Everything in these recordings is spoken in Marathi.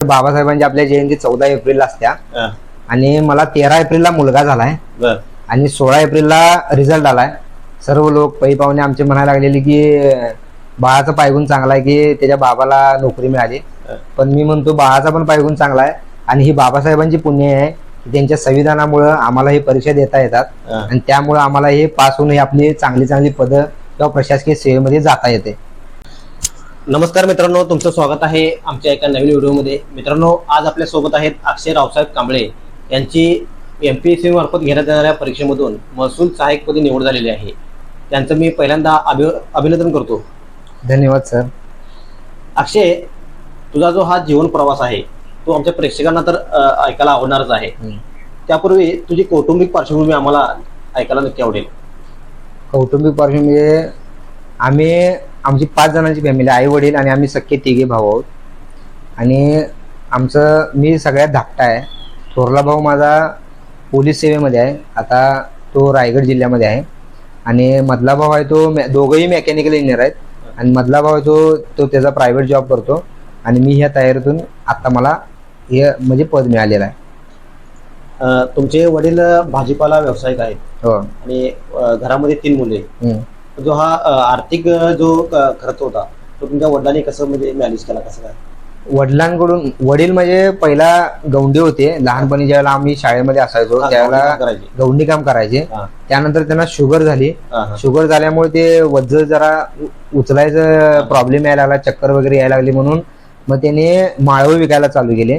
बाबासाहेबांची आपल्या जयंती चौदा एप्रिलला असत्या. आणि मला तेरा एप्रिलला मुलगा झालाय. आणि सोळा एप्रिलला रिझल्ट आलाय. सर्व लोक पै पाहुणे आमचे म्हणायला लागलेले की बाळाचा पायगुण चांगला आहे की त्याच्या बाबाला नोकरी मिळाली. पण मी म्हणतो बाळाचा पण पायगुण चांगला आहे. आणि ही बाबासाहेबांची पुण्य आहे की त्यांच्या संविधानामुळं आम्हाला ही परीक्षा देता येतात. आणि त्यामुळं आम्हाला हे पास होऊन ही आपली चांगली चांगली पदं किंवा प्रशासकीय सेवेमध्ये जाता येते. नमस्कार मित्रांनो तुमचं स्वागत आहे आमच्या एका नवीन व्हिडिओमध्ये. मित्रांनो आज आपल्यासोबत आहेत अक्षय रावसाहेब कांबळे. यांची एम पी एस सी मार्फत घेण्यात येणाऱ्या परीक्षेमधून महसूल सहाय्यकपदी निवड झालेली आहे. त्यांचं मी पहिल्यांदा अभि अभिनंदन करतो. धन्यवाद सर अक्षय तुझा जो हा जीवन प्रवास आहे तो आमच्या प्रेक्षकांना तर ऐकायला आवडणारच आहे. त्यापूर्वी तुझी कौटुंबिक पार्श्वभूमी आम्हाला ऐकायला नक्की आवडेल. कौटुंबिक पार्श्वभूमी म्हणजे आम्ही आमची पाच जणांची फॅमिली आई वडील आणि आम्ही सख्खे तिघे भाऊ आहोत. आणि आमचं मी सगळ्यात धाकटा आहे. थोरला भाऊ माझा पोलीस सेवेमध्ये आहे. आता तो रायगड जिल्ह्यामध्ये आहे. आणि मधला भाऊ आहे तो मे- दोघंही मेकॅनिकल इंजिनियर आहेत. आणि मधला भाऊ आहे तो तो त्याचा प्रायव्हेट जॉब करतो. आणि मी ह्या तयारीतून आता मला हे म्हणजे पद मिळालेलं आहे. तुमचे वडील भाजीपाला व्यावसायिक आहेत. हो. आणि अ, घरामध्ये तीन मुले हम्म. जो हा आर्थिक जो खर्च होता तो तुमच्या वडिलांनी कसं म्हणजे मॅनेज केला कसं काय? वडिलांकडून वडील म्हणजे पहिला गौंडी होते. लहानपणी ज्यावेळेला आम्ही शाळेमध्ये असायचो त्यावेळेला गौंडी काम करायचे. त्यानंतर त्यांना शुगर झाली. शुगर झाल्यामुळे ते वज्ज जरा उचलायचं प्रॉब्लेम यायला लागला चक्कर वगैरे यायला लागली म्हणून. मग त्याने माळव विकायला चालू केले.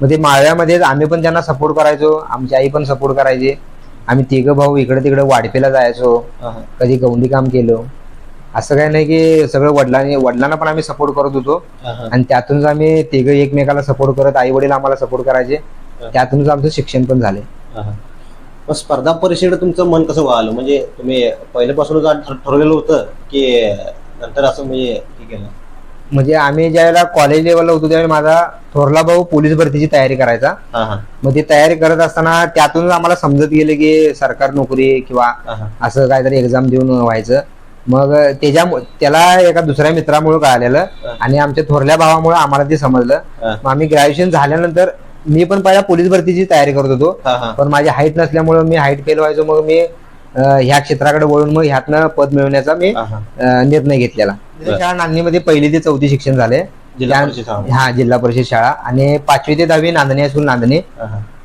मग ते माळव्यामध्ये आम्ही पण त्यांना सपोर्ट करायचो. आमची आई पण सपोर्ट करायची. आम्ही तिघं भाऊ इकडे तिकडे वाडपेला जायचो. कधी गौंडी काम केलं. असं काही नाही की सगळं वडिलांनी वडिलांना पण आम्ही सपोर्ट करत होतो. आणि त्यातूनच आम्ही तिघं एकमेकाला सपोर्ट करत आई वडील आम्हाला सपोर्ट करायचे. त्यातूनच आमचं शिक्षण पण झाले. मग स्पर्धा परीक्षेकडे तुमचं मन कसं वळालं म्हणजे तुम्ही पहिल्यापासूनच ठरवलेलं होतं की नंतर असं म्हणजे केलं? म्हणजे आम्ही ज्यावेळेला कॉलेज लेवलला होतो त्यावेळी माझा थोरला भाऊ पोलीस भरतीची तयारी करायचा. मग ती तयारी करत असताना त्यातूनच आम्हाला समजत गेले की सरकार नोकरी किंवा. असं काहीतरी एक्झाम देऊन व्हायचं मग त्याच्या त्याला एका दुसऱ्या मित्रामुळे कळालेलं आणि आमच्या थोरल्या भावामुळे आम्हाला ते समजलं. मग आम्ही ग्रॅज्युएशन झाल्यानंतर मी पण पहिला पोलीस भरतीची तयारी करत होतो. पण माझी हाईट नसल्यामुळे मी हाईट फेल व्हायचो मग मी ह्या क्षेत्राकडे वळून मग ह्यातनं पद मिळवण्याचा मी निर्णय घेतलेला. बरं. शाळा नांदणीमध्ये पहिली ते चौथी शिक्षण झाले. जिल्हा त्या- परिषद शाळा. हा जिल्हा परिषद शाळा. आणि पाचवी ते दहावी नांदणी हायस्कूल नांदणी.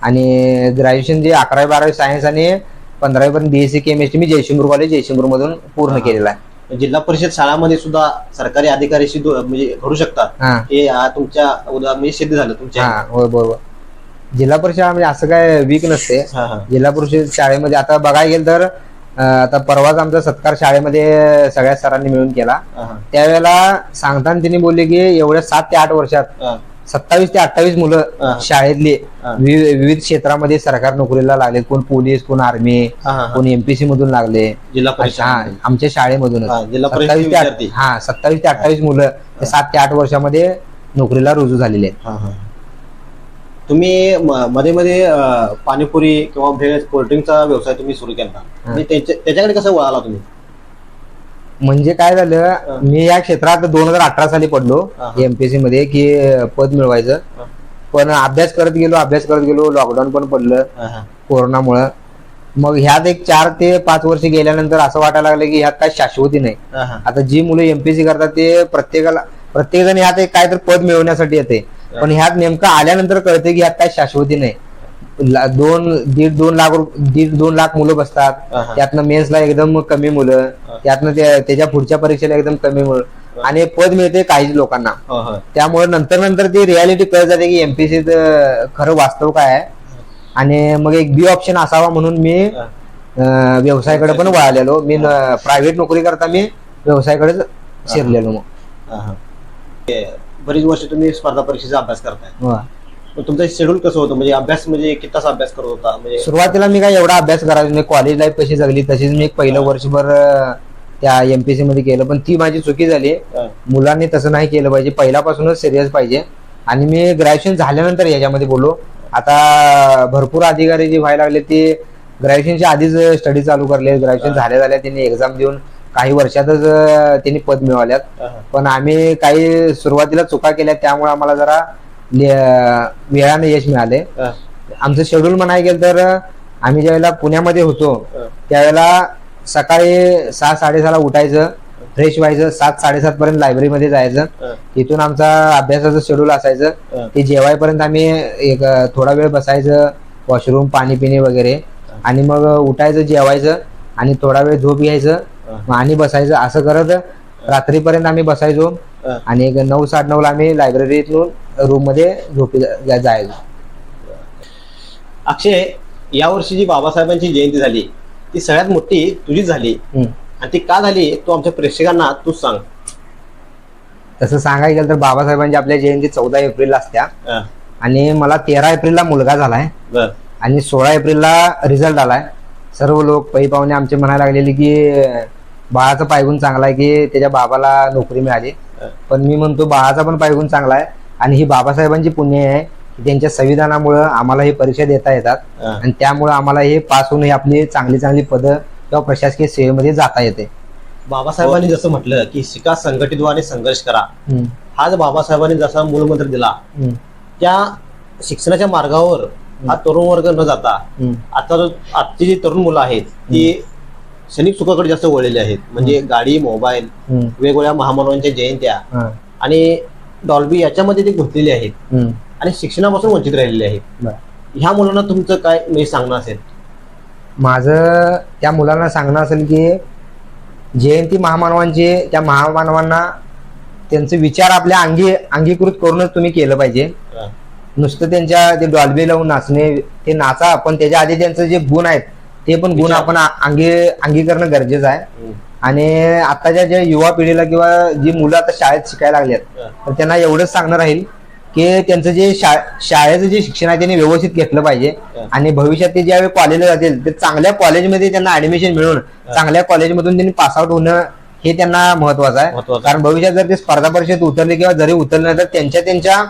आणि ग्रॅज्युएशन जे अकरावी बारावी सायन्स आणि पंधरावी पर्यंत बीएससी केमिस्ट्री मी जयशिंपूर कॉलेज जयशिंपूर मधून पूर्ण. केलेला आहे. जिल्हा परिषद शाळामध्ये सुद्धा सरकारी अधिकारीशी दो- म्हणजे घडू शकतात. हा. तुमच्या उदा म्हणजे सिद्ध झालं तुमच्या हा बरोबर. जिल्हा परिषद म्हणजे असं काय वीक नसते हा, हा. जिल्हा परिषद शाळेमध्ये आता बघायला गेलं तर अं, आता परवाच आमचा सत्कार शाळेमध्ये सगळ्या सरांनी मिळून केला हा. त्यावेळेला सांगताना त्यांनी बोलले की एवढ्या सात ते आठ वर्षात हा, सत्तावीस ते अठ्ठावीस मुलं हा. शाळेतली हा. वि- विविध क्षेत्रामध्ये सरकार नोकरीला लागले कोण पोलीस कोण आर्मी हा, हा, हा. कोण एमपीसी मधून लागले जिल्हा परिषद हा आमच्या शाळेमधूनच जिल्हा परिषद सत्तावीस ते आठ- विद्यार्थी हा सत्तावीस ते अठ्ठावीस मुलं ते सात ते आठ वर्षामध्ये नोकरीला रुजू झालेले आहेत हा, हा. तुम्ही मध्ये मध्ये पाणीपुरी किंवा भेळ कोल्ड्रिंकचा व्यवसाय तुम्ही सुरू केला म्हणजे त्याच्या- त्याच्याकडे कसं वळाला तुम्ही म्हणजे काय झालं मी या क्षेत्रात दोन हजार अठरा साली पडलो. एमपीएससी मध्ये की पद मिळवायचं. पण अभ्यास करत गेलो अभ्यास करत गेलो लॉकडाऊन पण पडलं. कोरोनामुळं मग ह्यात एक चार ते पाच वर्ष गेल्यानंतर असं वाटायला लागलं की ह्यात काय शाश्वती नाही. आता जी मुलं एमपीएससी करतात ते प्रत्येकाला प्रत्येक जण ह्यात एक काय तर पद मिळवण्यासाठी येते पण ह्यात नेमकं आल्यानंतर कळते की ह्यात काय शाश्वती नाही. ला- दोन दीड दोन लाख दीड दोन लाख मुलं बसतात. हा, हा. त्यातनं मेन्सला एकदम कमी मुलं. हा. त्यातनं त्या- त्याच्या पुढच्या परीक्षेला एकदम कमी मुलं. आणि पद मिळते काही लोकांना. हो, हो. त्यामुळे नंतर नंतर ती रियालिटी कळत जाते की एमपीसी खरं वास्तव काय आहे. आणि मग एक बी ऑप्शन असावा म्हणून मी हा. अं, व्यवसायाकडे पण वळालेलो. मी प्रायव्हेट नोकरी करता मी व्यवसायाकडे शिरलेलो मग. हा, हा. हे, बरीच वर्ष तुम्ही स्पर्धा परीक्षेचा अभ्यास करताय. मग तुमचं शेड्यूल कसं होतं? म्हणजे अभ्यास म्हणजे किती तास अभ्यास करत होता? म्हणजे सुरुवातीला मी काय एवढा अभ्यास करायचो नाही. कॉलेज लाईफ कशी जगली तशीच मी एक पहिलं वर्षभर त्या एमपीसी मध्ये केलं. पण ती माझी चुकी झाली. हा, मुलांनी तसं नाही केलं पाहिजे. पहिल्यापासूनच सिरियस पाहिजे. आणि मी ग्रॅज्युएशन झाल्यानंतर याच्यामध्ये बोललो. आता भरपूर अधिकारी जे व्हायला लागले ते ग्रॅज्युएशनच्या आधीच स्टडी चालू करले. ग्रॅज्युएशन झाल्या झाल्या त्यांनी एक्झाम देऊन काही वर्षातच त्यांनी पद मिळवल्यात. पण आम्ही काही सुरुवातीला चुका केल्या त्यामुळे आम्हाला जरा वेळाने यश मिळाले. आमचं शेड्यूल म्हणायला गेलं तर आम्ही ज्यावेळेला पुण्यामध्ये होतो. त्यावेळेला सकाळी सहा साडेसहाला उठायचं फ्रेश व्हायचं सात साडेसात पर्यंत लायब्ररीमध्ये जायचं. तिथून आमचा अभ्यासाचं शेड्यूल असायचं. ते जेवायपर्यंत आम्ही एक थोडा वेळ बसायचं वॉशरूम पाणी पिणे वगैरे आणि मग उठायचं जेवायचं आणि थोडा वेळ झोप घ्यायचं. मग आणि बसायचं असं करत रात्रीपर्यंत आम्ही बसायचो. आणि एक नऊ साडे नऊला आम्ही लायब्ररीतून रूममध्ये झोपी जा- जायचो. अक्षय यावर्षी जी बाबासाहेबांची जयंती झाली ती सगळ्यात मोठी तुझीच झाली. हम्म. आणि ती का झाली तू आमच्या प्रेक्षकांना तूच सांग. तसं सांगायला गेलं तर बाबासाहेबांची आपल्या जयंती चौदा एप्रिलला असत्या. आणि मला तेरा एप्रिलला मुलगा झालाय. बर. आणि सोळा एप्रिलला रिझल्ट आलाय. सर्व लोक पै पाहुणे आमचे म्हणायला लागलेले की बाळाचा पायगुण चांगला आहे की त्याच्या बाबाला नोकरी मिळाली. हा. पण मी म्हणतो बाळाचा पण पायगुण चांगला आहे आणि ही बाबासाहेबांची पुण्य आहे की त्यांच्या संविधानामुळं आम्हाला ही परीक्षा देता येतात. हा, आणि त्यामुळे आम्हाला हे पास होऊन ही आपली चांगली चांगली पदं किंवा प्रशासकीय सेवेमध्ये जाता येते. बाबासाहेबांनी जसं म्हटलं की शिका संघटित व्हा आणि संघर्ष करा. हम्म, हाच बाबासाहेबांनी जसा मूलमंत्र दिला त्या शिक्षणाच्या मार्गावर हा तरुण वर्ग न जाता आता आजची जी तरुण मुलं आहेत ती क्षणिक सुखाकडे जास्त वळलेली आहेत. म्हणजे गाडी मोबाईल वेगवेगळ्या महामानवांच्या जयंत्या आणि डॉल्बी याच्यामध्ये ते गुंतलेले आहेत. आणि शिक्षणापासून वंचित राहिलेले आहेत. ह्या मुलांना तुमचं काय म्हणजे सांगणं असेल? माझं त्या मुलांना सांगणं असेल की जयंती महामानवांची त्या महामानवांना त्यांचे विचार आपल्या अंगी अंगीकृत करूनच तुम्ही केलं पाहिजे. नुसतं त्यांच्या ते डॉल्बी लावून नाचणे ते नाचा. पण त्याच्या आधी त्यांचं जे गुण आहेत ते पण गुण. आपण अंगी अंगीकरणं गरजेचं आहे हम्म, आणि आताच्या ज्या युवा पिढीला किंवा जी मुलं आता शाळेत शिकायला लागल्यात हा, तर त्यांना एवढंच सांगणं राहील की त्यांचं जे शाळेचं जे शिक्षण आहे त्यांनी व्यवस्थित घेतलं पाहिजे हा. आणि भविष्यात ते ज्यावेळी कॉलेजला जातील ते चांगल्या कॉलेजमध्ये त्यांना ऍडमिशन मिळून चांगल्या कॉलेजमधून त्यांनी पासआउट होणं हे त्यांना महत्वाचं आहे. कारण भविष्यात जर ते स्पर्धा परीक्षेत उतरले किंवा जरी उतरले तर त्यांच्या त्यांच्या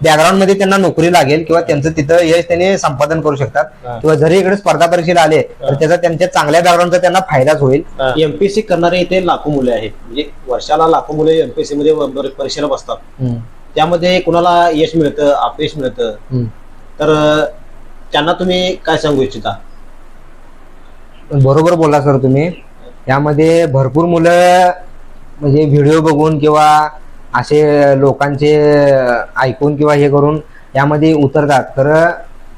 बॅकग्राऊंडमध्ये त्यांना नोकरी लागेल किंवा त्यांचं तिथं यश त्यांनी संपादन करू शकतात. किंवा जरी इकडे स्पर्धा परीक्षेला आले तर त्याचा त्यांच्या चांगल्या बॅकग्राऊंडचा त्यांना फायदाच होईल. एमपीएससी करणारे इथे लाखो मुले आहेत. म्हणजे वर्षाला लाखो मुले एमपीएससी मध्ये परीक्षेला बसतात. त्यामध्ये कुणाला यश मिळतं अपयश मिळतं. तर त्यांना तुम्ही काय सांगू इच्छिता? बरोबर बोलला सर तुम्ही. यामध्ये भरपूर मुलं म्हणजे व्हिडिओ बघून किंवा असे लोकांचे ऐकून किंवा हे करून यामध्ये उतरतात. खरं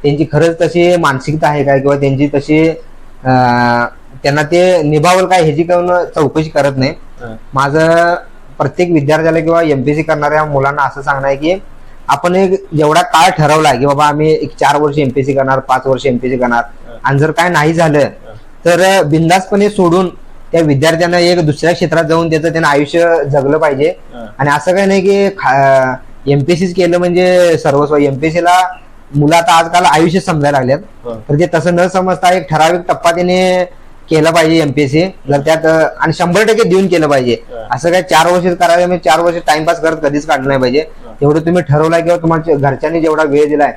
त्यांची खरंच तशी मानसिकता आहे काय किंवा त्यांची तशी त्यांना ते निभावल काय ह्याची करून चौकशी करत नाही. माझं प्रत्येक विद्यार्थ्याला किंवा एमपीएससी करणाऱ्या मुलांना असं सांगणं आहे की आपण एक जेवढा काळ ठरवला की बाबा आम्ही एक चार वर्ष एमपीएससी करणार पाच वर्ष एमपीएससी करणार आणि जर काय नाही झालं तर बिंदासपणे सोडून त्या विद्यार्थ्यांना एक दुसऱ्या क्षेत्रात जाऊन त्याचं त्यांना आयुष्य जगलं पाहिजे. आणि असं काही नाही की एमपीएससी केलं म्हणजे सर्वस्व. एमपीएससी ला मुलं आता आजकाल आयुष्य समजायला लागल्यात. तर ते तसं न समजता एक ठराविक टप्पा त्याने केला पाहिजे एमपीएससी जर त्यात आणि शंभर टक्के देऊन केलं पाहिजे. असं काय चार वर्ष करायला म्हणजे चार वर्ष टाइमपास करत कधीच काढलं नाही पाहिजे. तेवढं तुम्ही ठरवलाय किंवा तुम्हाला घरच्यांनी जेवढा वेळ दिलाय.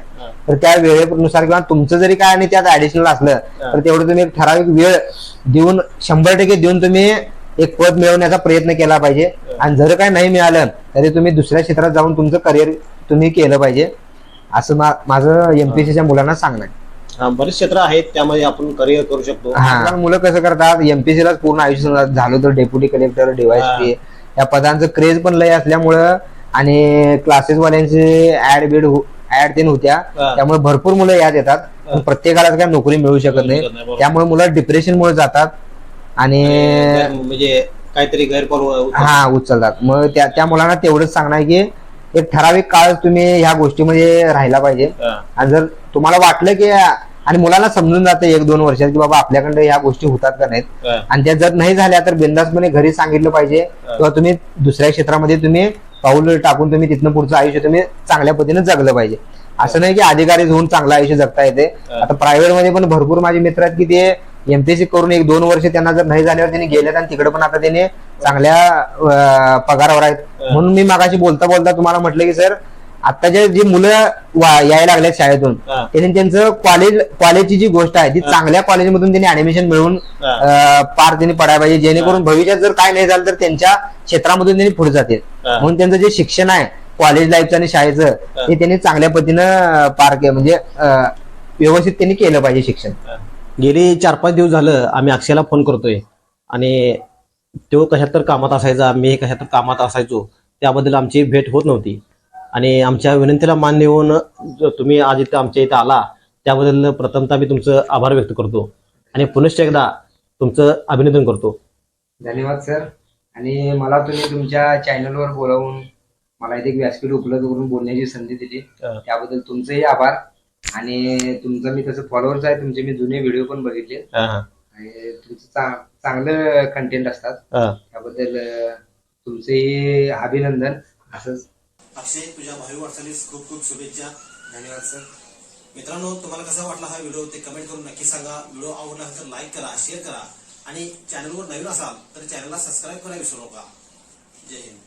तर त्या वेळेनुसार किंवा तुमचं जरी काय आणि त्यात ऍडिशनल असलं तर तेवढं तुम्ही एक ठराविक वेळ देऊन शंभर टक्के देऊन तुम्ही एक पद मिळवण्याचा प्रयत्न केला पाहिजे. आणि जर काय नाही मिळालं तरी तुम्ही दुसऱ्या क्षेत्रात जाऊन तुमचं करिअर तुम्ही केलं पाहिजे. असं माझं एमपीसीच्या मुलांना सांगणं बरेच क्षेत्र आहेत त्यामध्ये आपण करिअर करू शकतो. मुलं कसं करतात एमपीसी लाच पूर्ण आयुष्य झालं तर डेप्युटी कलेक्टर डीवायसपी या पदांचं क्रेज पण लय असल्यामुळं आणि क्लासेस वाल्यांचे ऍड बीड ऍड तीन होत्या. त्यामुळे भरपूर मुलं यात येतात. पण प्रत्येकालाच काय नोकरी मिळू शकत नाही. त्यामुळे मुलं डिप्रेशन मुळे जातात. आणि म्हणजे काहीतरी गैरपार हा उचलतात. मग त्या त्या मुलांना तेवढंच सांगणं आहे की एक ठराविक काळ तुम्ही ह्या गोष्टीमध्ये राहिला पाहिजे. हा, आणि जर तुम्हाला वाटलं की आणि मुलांना समजून जातं एक दोन वर्षात की बाबा आपल्याकडे ह्या गोष्टी होतात का नाहीत? आणि त्या जर नाही झाल्या तर बिंदासपणे घरी सांगितलं पाहिजे. किंवा तुम्ही दुसऱ्या क्षेत्रामध्ये तुम्ही पाऊल टाकून तुम्ही तिथनं पुढचं आयुष्य तुम्ही चांगल्या पद्धतीने जगलं पाहिजे. असं नाही की अधिकारी होऊन चांगलं आयुष्य जगता येते. आता प्रायव्हेटमध्ये पण भरपूर माझे मित्र आहेत की ते एमपीएससी करून एक दोन वर्ष त्यांना जर नाही झाल्यावर त्यांनी गेलेत आणि तिकडे पण आता त्यांनी चांगल्या पगारावर आहेत. म्हणून मी मागाशी बोलता बोलता तुम्हाला म्हटलं की सर आताच्या जी मुलं यायला लागल्यात शाळेतून त्यांनी त्यांचं कॉलेज कॉलेजची जी गोष्ट आहे ती चांगल्या कॉलेजमधून त्यांनी ऍडमिशन मिळवून पार त्यांनी पडायला पाहिजे जेणेकरून भविष्यात जर काय नाही झालं तर त्यांच्या क्षेत्रामधून त्यांनी पुढे जातील. म्हणून त्यांचं जे शिक्षण आहे कॉलेज लाईफचं आणि शाळेचं हे. त्यांनी चांगल्या पद्धतीनं पार के म्हणजे व्यवस्थित त्यांनी केलं पाहिजे शिक्षण. गेली चार पाच दिवस झालं आम्ही अक्षयला फोन करतोय. आणि तो कशात तर कामात असायचा मी कशात तर कामात असायचो त्याबद्दल आमची भेट होत नव्हती. आणि आमच्या विनंतीला मान देऊन जो तुम्ही आज इथं आमच्या इथं आला त्याबद्दल प्रथमतः मी तुमचं आभार व्यक्त करतो. आणि पुनश्च एकदा तुमचं अभिनंदन करतो. धन्यवाद सर. आणि मला तुम्ही तुमच्या चॅनलवर बोलावून मला इथे एक व्यासपीठ उपलब्ध करून बोलण्याची संधी दिली. त्याबद्दल तुमचेही आभार. आणि तुमचं मी तसं फॉलोअर्स आहे तुमचे मी जुने व्हिडिओ पण बघितले. आणि तुमचं चांगलं कंटेंट असतात. त्याबद्दल तुमचेही अभिनंदन. असंच अक्षय तुझ्या भावी वाटचालीस खूप खूप शुभेच्छा. धन्यवाद सर मित्रांनो तुम्हाला कसा वाटला हा व्हिडिओ ते कमेंट करून नक्की सांगा. व्हिडिओ आवडला तर लाईक करा शेअर करा. आणि चॅनलवर नवीन असाल तर चॅनलला सबस्क्राईब करायला विसरू नका. जय हिंद.